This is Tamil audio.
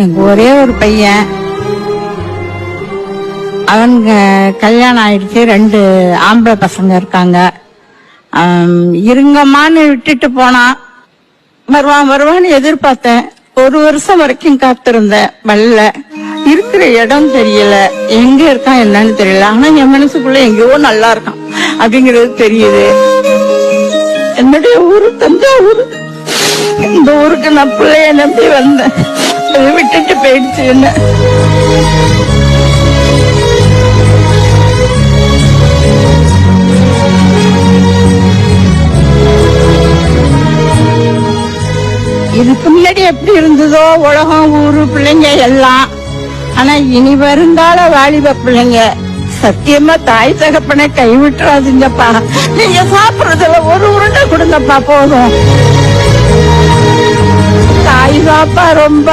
எனக்கு ஒரே ஒரு பையன். அவனுங்க கல்யாணம் ஆயிடுச்சு. ரெண்டு ஆம்பளை பசங்க இருக்காங்க. இருங்கம்மான்னு விட்டுட்டு போனான் வருவான் வருவான்னு எதிர்பார்த்தேன். ஒரு வருஷம் வரைக்கும் காத்திருந்தேன். வரல. இருக்கிற இடம் தெரியல. எங்க இருக்கான் என்னன்னு தெரியல. ஆனா என் மனசுக்குள்ள எங்கேயோ நல்லா இருக்கான். அப்படிங்கிறது தெரியுது. என்னுடைய ஊரு தஞ்சாவூர். இந்த ஊருக்கு நான் பிள்ளைய நம்பி வந்தேன். அது என்ன? இதுக்கு முன்னாடி எப்படி இருந்ததோ உலகம் ஊரு பிள்ளைங்க எல்லாம். ஆனா இனி வருங்கால வாலிப பிள்ளைங்க சத்தியமா தாய் தகப்பனை கைவிட்டுறாதீங்கப்பா. நீங்க சாப்பிடுறதுல ஒரு உருண்டை கொடுங்கப்பா போதும். தாய் பாப்பா ரொம்ப